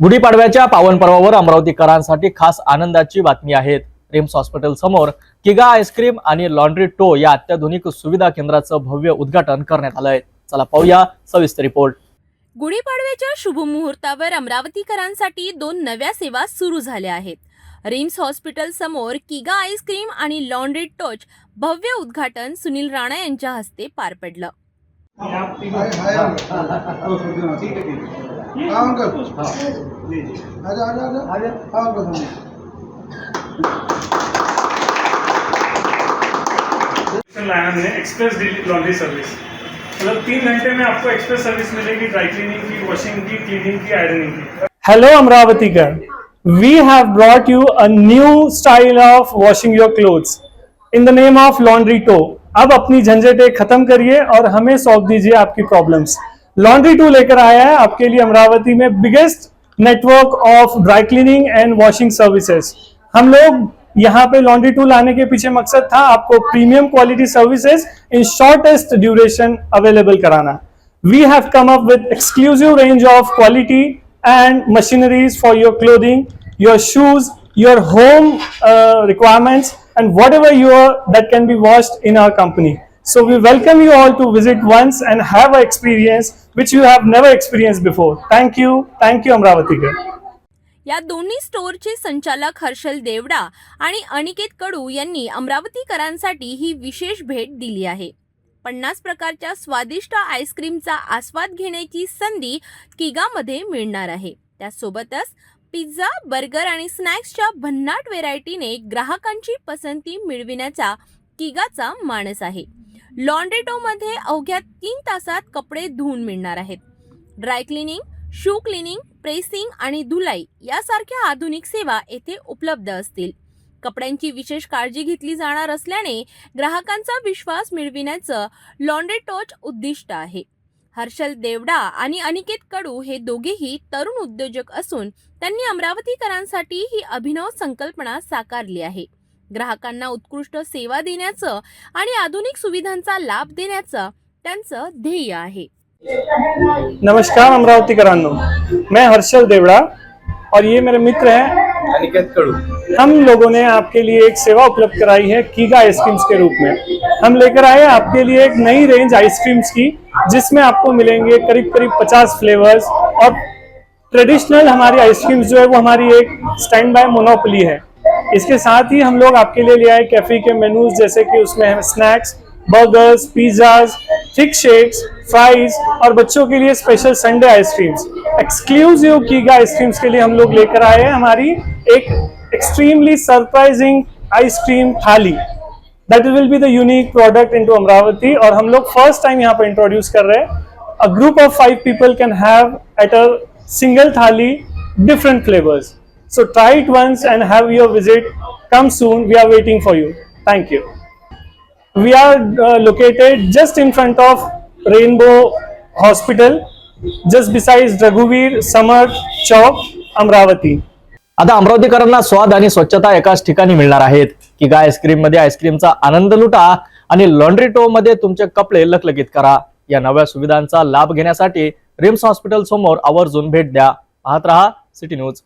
गुढीपाडव्याच्या पावन पर्वावर अमरावतीकरांसाठी खास आनंदाची बातमी आहे. रिम्स हॉस्पिटल समोर किगा आईस्क्रीम आणि लॉन्ड्री टो या अत्याधुनिक सुविधा केंद्राचं भव्य उद्घाटन करण्यात आलंय चला पाहूया सविस्तर रिपोर्ट. गुढीपाडव्याच्या शुभ मुहूर्तावर अमरावतीकरांसाठी दोन नव्या सेवा सुरू झाल्या आहेत. रिम्स हॉस्पिटल समोर किगा आईस्क्रीम आणि लॉन्ड्री टच भव्य उद्घाटन सुनील राणा यांच्या हस्ते पार पडलं. है। अंकल आजा आजा आजा आजा हाँ अंकल लाया हमने एक्सप्रेस लॉन्ड्री सर्विस मतलब तीन घंटे में आपको एक्सप्रेस सर्विस मिलेगी ड्राई क्लीनिंग की वॉशिंग की क्लीनिंग की आयरनिंग की। Hello Amravatikar. We have brought you a new style of washing your clothes. In the name of Laundry Toe. अब अपनी झंझटें खत्म करिए और हमें सौंप दीजिए आपकी प्रॉब्लम्स लॉन्ड्री टू लेकर आया है आपके लिए अमरावती में biggest network of dry cleaning and washing services हम लोग यहाँ पे लॉन्ड्री टू लाने के पीछे मकसद था आपको premium quality services in shortest duration available कराना। We have come up with exclusive range of quality and machineries for your clothing your shoes your home requirements and whatever your that can be washed in our company so we welcome you all to visit once and have an experience which you have never experienced before. Thank you. Thank you amravati या दोन्ही स्टोअरचे संचालक हर्षल देवडा आणि अनिकेत कडू यांनी अमरावतीकरांसाठी ही विशेष भेट दिली आहे. पन्नास प्रकारच्या स्वादिष्ट आईस्क्रीमचा आस्वाद घेण्याची संधी किगामध्ये मिळणार आहे. त्यासोबतच पिझ्झा बर्गर आणि स्नॅक्सच्या भन्नाट व्हेरायटीने ग्राहकांची पसंती मिळविण्याचा किगाचा मानस आहे. लॉन्ड्रेटोमध्ये अवघ्या तीन तासात कपडे धुवून मिळणार आहेत. Dry cleaning shoe cleaning pressing आणि धुलाई यासारख्या आधुनिक सेवा येथे उपलब्ध असतील. कपड्यांची विशेष काळजी घेतली जाणार असल्याने ग्राहकांचा विश्वास मिळविण्याचं लॉन्ड्री टोच उद्दिष्ट आहे. हर्षल देवडा आणि अनिकेत कडू हे दोघेही तरुण उद्योजक असून त्यांनी अमरावतीकरांसाठी ही अभिनव संकल्पना साकारली आहे. ग्राहकांना उत्कृष्ट सेवा देण्याचं आणि आधुनिक सुविधांचा लाभ देण्याचं त्यांचं ध्येय आहे. नमस्कार अमरावती करानो मैं हर्षल देवड़ा और ये मेरे मित्र हैं। अनिकेत कड़ू हम लोगों ने आपके लिए एक सेवा उपलब्ध कराई है कीगा आइसक्रीम्स के रूप में। हम लेकर आए हैं आपके लिए एक नई रेंज आइसक्रीम्स की जिसमें आपको मिलेंगे करीब करीब 50 फ्लेवर्स और ट्रेडिशनल हमारी आइसक्रीम्स जो है वो हमारी एक स्टैंड बाय मोनोपली है। इसके साथ ही हम लोग आपके लिए ले आए कैफ़े के मेनूज जैसे कि उसमें है snacks burgers pizzas thick shakes fries और बच्चों के लिए special sundae ice creams exclusive Kiga ice creams के लिए हम लोग लेकर आए हैं हमारी एक extremely surprising ice cream thali. That will be the unique product into Amravati और हम लोग फ़र्स्ट टाइम यहाँ पे इंट्रोड्यूस कर रहे हैं। A group of five people can have at a single thali different flavors so try it once and have your visit come soon we are waiting for you thank you we are uh, located just in front of rainbow hospital just besides raghuveer samar chowk amravati आता अमरावतीकरांना स्वाद आणि स्वच्छता एकाच ठिकाणी मिळणार आहेत की काय आईस्क्रीममध्ये आईस्क्रीमचा आनंद लुटा आणि लॉन्ड्री टो मध्ये तुमचे कपडे लखलखित करा या नव्या सुविधांचा लाभ घेण्यासाठी रिम्स हॉस्पिटल समोर आवर्जून भेट द्या पाहत रहा सिटी न्यूज